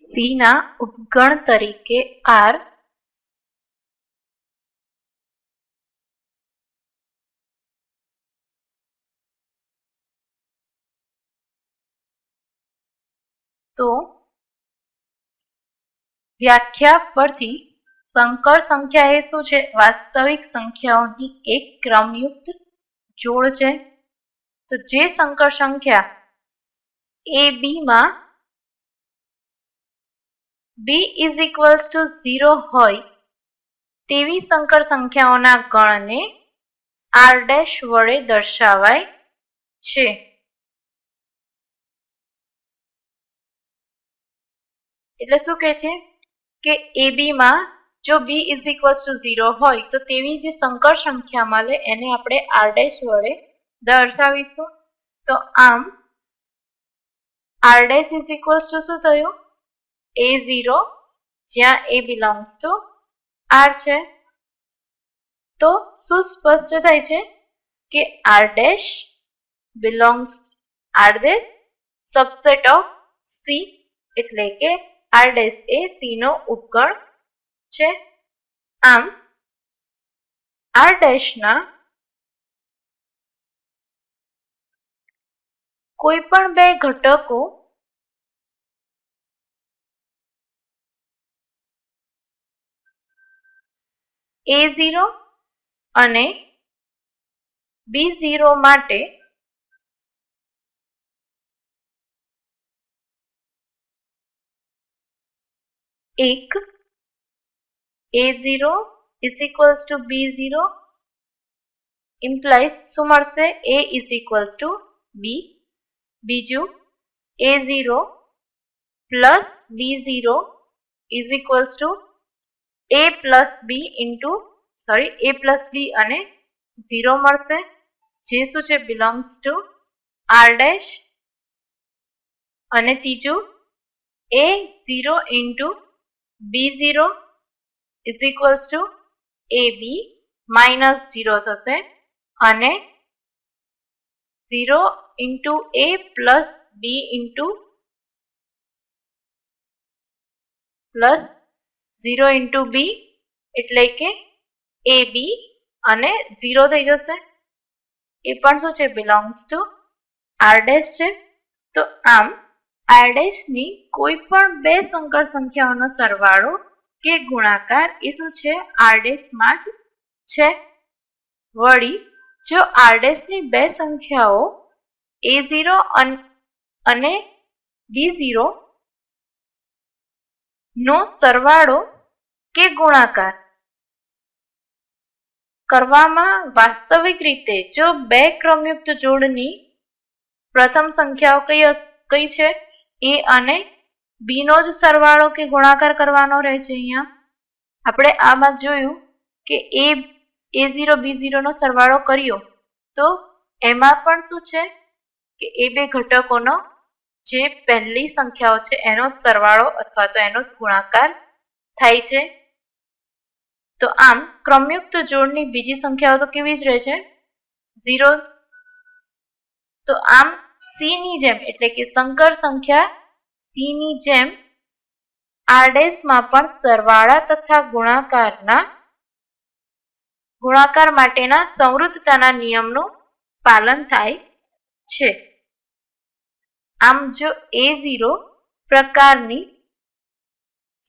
C ના ઉપગણ તરીકે R. તો વ્યાખ્યા પરથી સંકર સંખ્યા એ શું છે? વાસ્તવિક સંખ્યાઓની એક ક્રમયુક્ત જોડ છે. તો જે સંકર સંખ્યા એ બી માં B is equals to zero હોય તેવી સંકર સંખ્યાઓના ગણને આર ડેશ વડે દર્શાવાય છે. એટલે શું કે છે? કે એ બીમાં જો B is equals to zero હોય તો તેવી જે સંકર સંખ્યા મળે એને આપણે આર ડેશ વડે દર્શાવીશું. તો આમ R dash is equals to શું થયું? એ ઝીરો જ્યાં એ બિલોંગ્સ ટુ આર છે તો શું સ્પષ્ટ થાય છે કે R dash belongs R dash subset of C એટલે કે આર ડેશ એ સી નો ઉપગણ છે આમ આર ડેશ ના કોઈ પણ બે ઘટકો એ ઝીરો અને બી ઝીરો માટે એક a zero is equals to b zero implies શું મળશે? A is equals to b બીજું a zero plus b zero is equals to a plus b into sorry a plus b અને zero મળશે. જે શું છે? બિલોંગ્સ ટુ આર ડેશ અને ત્રીજું a zero into b zero is equals to a b minus zero થશે. અને zero into a plus b into plus zero into b એટલે કે એ બી અને ઝીરો થઈ જશે. એ પણ શું છે? બિલોંગ્સ ટુ આર ડેશ છે. તો આમ આરની કોઈ પણ બે સંકર સંખ્યાઓનો સરવાળો કે ગુણાકાર એ શું છે? આરમાં જ છે. વળી જો આરની બે સંખ્યાઓ એ ઝીરો અને બી ઝીરો નો સરવાળો કે ગુણાકાર. કરવામાં વાસ્તવિક રીતે જો બે ક્રમયુક્ત જોડની પ્રથમ સંખ્યાઓ કઈ કઈ છે? એ અને બી નો જ સરવાળો કે ગુણાકાર કરવાનો રહે છે અહીંયા. આપણે આમાં જોયું કે એ એ ઝીરો, બી ઝીરો નો સરવાળો કર્યો તો એમાં પણ શું છે? કે એ બે ઘટકોનો જે પહેલી સંખ્યાઓ છે, એનો સરવાળો અથવા તો એનો ગુણાકાર થાય છે. તો આમ, ક્રમયુક્ત જોડની બીજી સંખ્યાઓ તો કેવી જ રહે છે? ઝીરો. તો આમ સી ની જેમ, એટલે કે સંકર સંખ્યા સી ની જેમ આરડેસમાં પણ સરવાળા તથા ગુણાકારના, ગુણાકાર માટેના સંવૃત્તતાના નિયમનું પાલન થાય છે. આમ જો એ ઝીરો પ્રકારની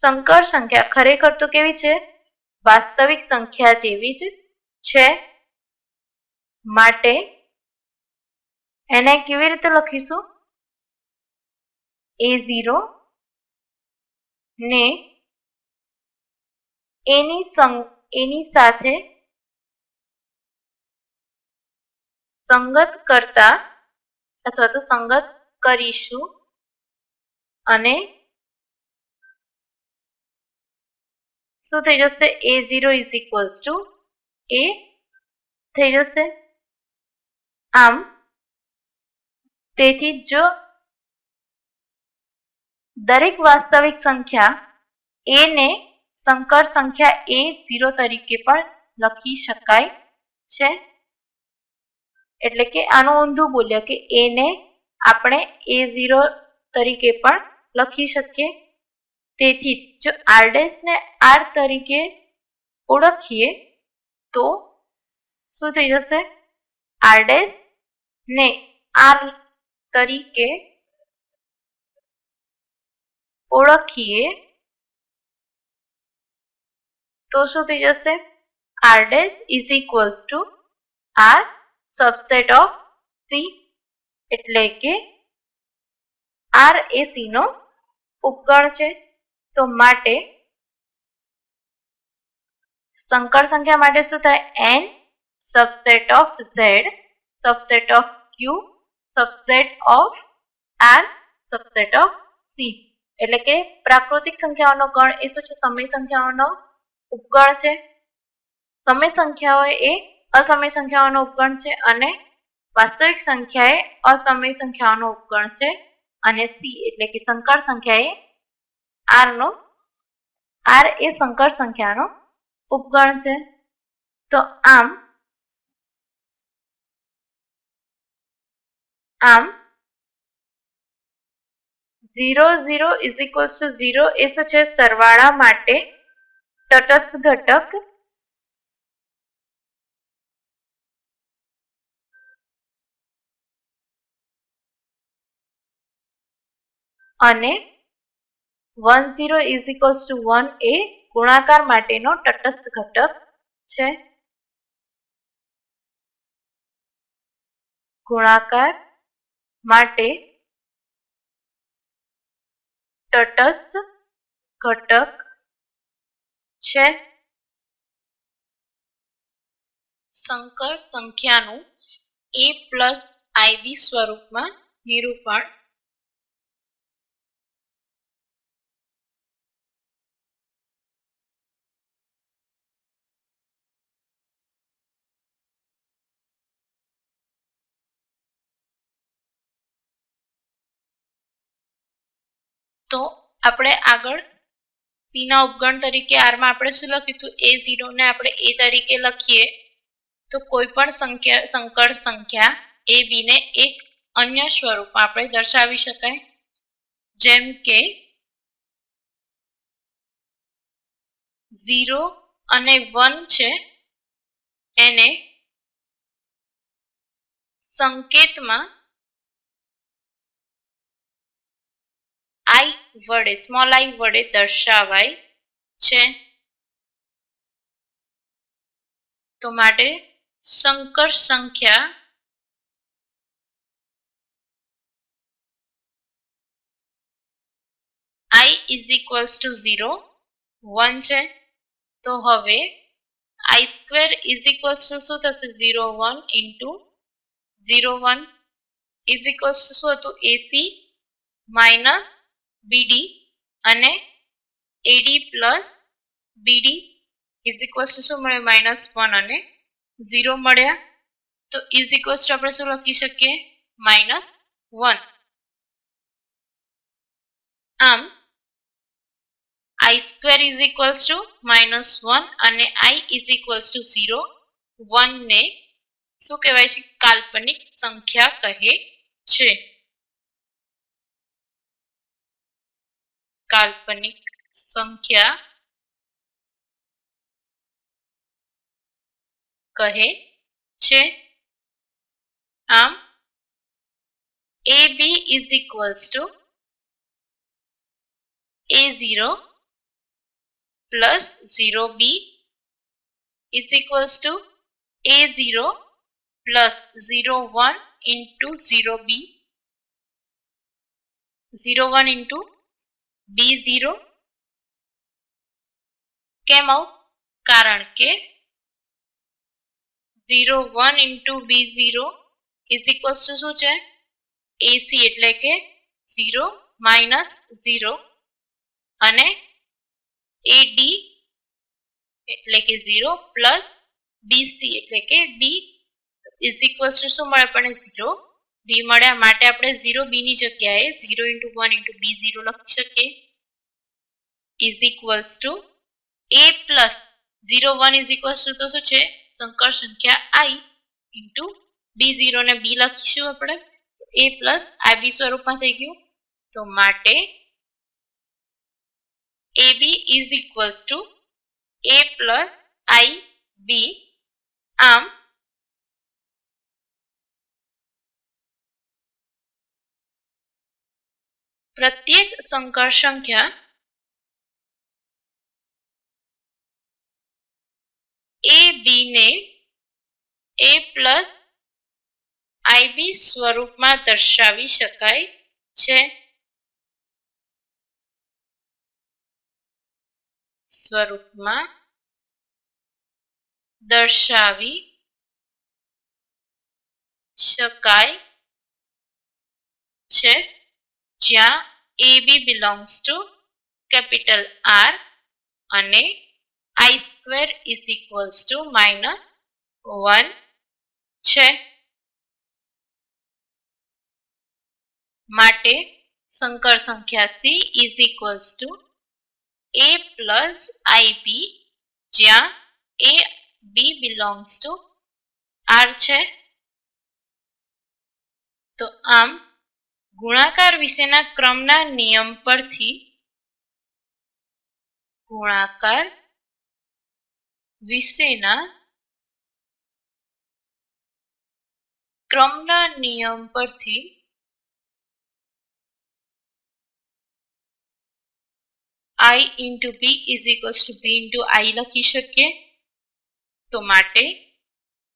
સંકર સંખ્યા ખરેખર તો કેવી છે? વાસ્તવિક સંખ્યા જેવી જ છે. માટે એને કેવી રીતે લખીશું? એ ઝીરો ને એની એની સાથે સંગત કરતા અથવા તો સંગત કરીશું. અને શું થઈ જશે? A zero is equals to a થઈ જશે. આમ, તેથી જો દરેક વાસ્તવિક સંખ્યા એ ને સંકર સંખ્યા એ ઝીરો તરીકે પણ લખી શકાય છે. એટલે કે આનું ઊંધું બોલ્યા કે એ ને આપણે એ ઝીરો તરીકે પણ લખી શકીએ. તેથી જ જો આર ડેશ ને આર તરીકે ઓળખીએ, તો શું થઈ જશે? આર ડેશ ને આર તરીકે ઓળખીએ, તો શું થઈ જશે? R dash is equals to R subset of C એટલે કે આર એ નો ઉપગણ છે. તો માટે સંકર સંખ્યા માટે શું થાય? N subset of Z subset of Q subset of R subset of C. એટલે કે પ્રાકૃતિક સંખ્યાઓનો ગણ એ શું છે? સમય સંખ્યાઓનો ઉપગણ છે. સમય સંખ્યાઓ એ અસમય સંખ્યાઓનો ઉપગણ છે અને વાસ્તવિક સંખ્યા એ અસમય સંખ્યાઓનો ઉપગણ છે અને સી એટલે કે સંકર સંખ્યા એ આર નો આર એ સંકર સંખ્યાનો ઉપગણ છે. તો આમ આમ zero zero is equals to zero એ શું છે? સરવાળા માટે તટસ્થ ઘટક અને one zero is equals to one એ ગુણાકાર માટેનો તટસ્થ ઘટક છે. ગુણાકાર માટે તટસ્થ ઘટક છે. સંકર સંખ્યાનું એ પ્લસ આઈબી સ્વરૂપમાં નિરૂપણ તો આપણે આગળ સી ના ઉપગણ તરીકે આરમાં આપણે શું લખ્યું હતું એ ઝીરો ને આપણે એ તરીકે લખીએ. તો કોઈ પણ સંખ્યા, સંકર સંખ્યા એ બી ને એક અન્ય સ્વરૂપમાં આપણે દર્શાવી શકાય. જેમ કે ઝીરો અને વન છે, એને સંકેતમાં વડે સ્મોલ આઈ વડે દર્શાવાય છે. તો માટે સંકર સંખ્યા i is equals to zero one છે. તો હવે i square is equals to શું થશે? Zero one into zero one is equals to શું હતું? એસી માઇનસ બીડી અને ad plus bd is equals to શું મળે? માઇનસ વન અને ઝીરો મળ્યા તો ઇઝ ઇક્વલ્સ ટુ આપણે શું લખી શકીએ? માઇનસ વન આમ i square is equals to minus one અને i is equals to zero વનને શું કહેવાય છે? કાલ્પનિક સંખ્યા કહે છે. કાલ્પનિક સંખ્યા કહે છે આમ a b is equals to a zero plus zero b is equals to a zero plus zero one into zero b zero one into b zero કેમ આવું? કારણ કે zero one into b zero is equals to શું છે? એસી એટલે કે zero minus zero. અને એડી એટલે કે ઝીરો પ્લસ બીસી એટલે કે બી ઇઝ ઇક્વલ્સ ટુ શું મળે? પણ ઝીરો બી મળ્યા માટે આપણે ઝીરો બી ની જગ્યાએ zero into one into b zero લખી શકીએ. Is equals to a plus zero one is equals to તો શું છે? સંકર સંખ્યા આઈ ઇન્ટુ બી ઝીરો ને બી લખીશું આપણે. એ પ્લસ આ બી સ્વરૂપમાં થઈ ગયું. તો માટે a b is equals to a plus i b આમ પ્રત્યેક સંકર સંખ્યા એ બી ને એ પ્લસ આઈબી સ્વરૂપમાં દર્શાવી શકાય છે. સ્વરૂપમાં દર્શાવી શકાય છે. જ્યાં a b belongs to capital R અને i square is equals to minus one છે. માટે સંકર સંખ્યા C is equals to a plus i b જ્યાં a b belongs to R છે. તો આમ ગુણાકાર વિશેના ક્રમના નિયમ પરથી ગુણાકાર વિશેના ક્રમના નિયમ પરથી i into b is equals to b into i લખી શકીએ? તો માટે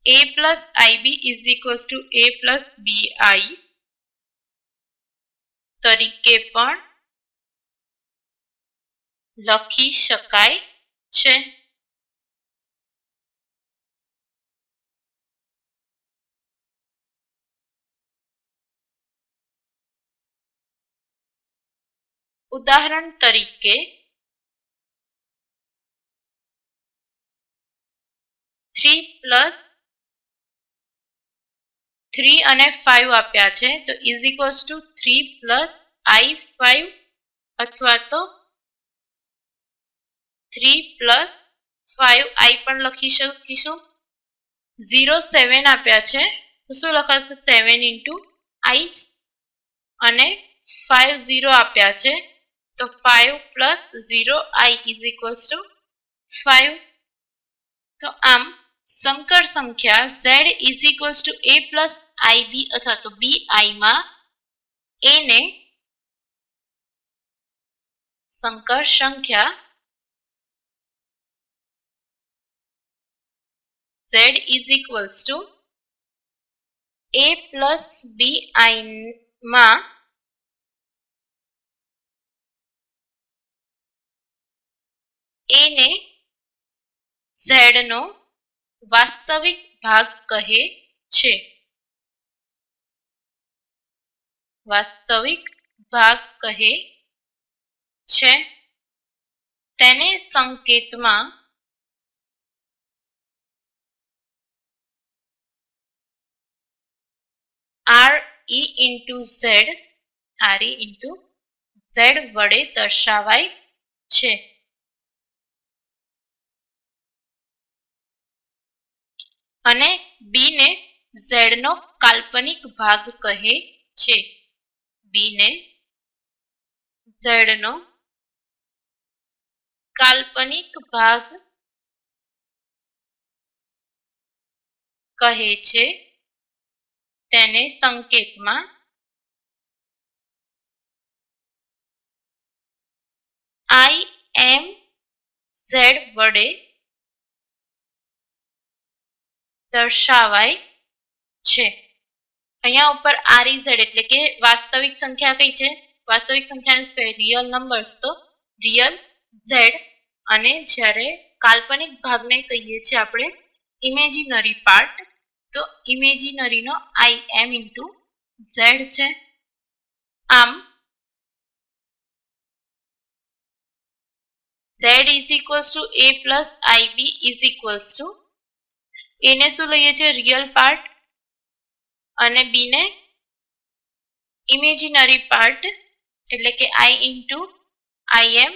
a plus ib is equals to a plus b i તરીકે પણ લખી શકાય છે. ઉદાહરણ તરીકે થ્રી પ્લસ થ્રી અને ફાઈવ આપ્યા છે, તો is equals to three plus i five અથવા તો થ્રી પ્લસ ફાઈવ આઈ પણ લખી શકીશું. ઝીરો સેવન આપ્યા છે, તો શું લખાશે? સેવન ઇન્ટુ આઈ અને ફાઈવ ઝીરો આપ્યા છે, તો five plus zero i is equals to five તો આમ સંકર સંખ્યા z is equals to a plus i b અથવા તો બીઆઈમાં એને સંકર સંખ્યા z is equals to a plus b i માં a ને z નો વાસ્તવિક ભાગ કહે છે. વાસ્તવિક ભાગ કહે છે. તેને સંકેતમાં R E into z R E into z વડે દર્શાવાય છે. અને બી ને ઝેડ નો કાલ્પનિક ભાગ કહે છે. બી ને ઝેડ નો કાલ્પનિક ભાગ કહે છે. તેને સંકેતમાં આઈ એમ ઝેડ વડે દર્શાવાય છે. અહીંયા ઉપર આર ઝેડ એટલે કે વાસ્તવિક સંખ્યા કઈ છે? વાસ્તવિક સંખ્યાને શું કહે રિયલ નંબર્સ તો રિયલ ઝેડ અને જ્યારે કાલ્પનિક ભાગને કહીએ છીએ આપણે ઇમેજિનરી પાર્ટ તો ઇમેજિનરીનો આઈ એમ ઇન્ટુ ઝેડ છે. આમ z is equals to a plus i b is equals to એને શું લઈએ છીએ? રિયલ પાર્ટ અને બીને ઇમેજિનરી પાર્ટ એટલે કે I into I M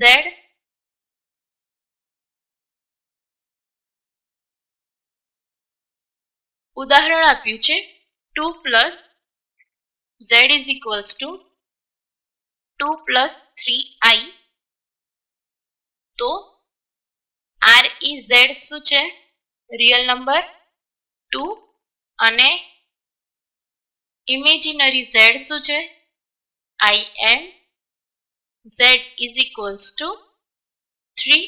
Z ઉદાહરણ આપ્યું છે two plus Z is equals to two plus three I તો આર ઈ ઝેડ શું છે? રિયલ નંબર ટુ અને ઇમેજિનરી ઝેડ શું છે? I M z is equals to three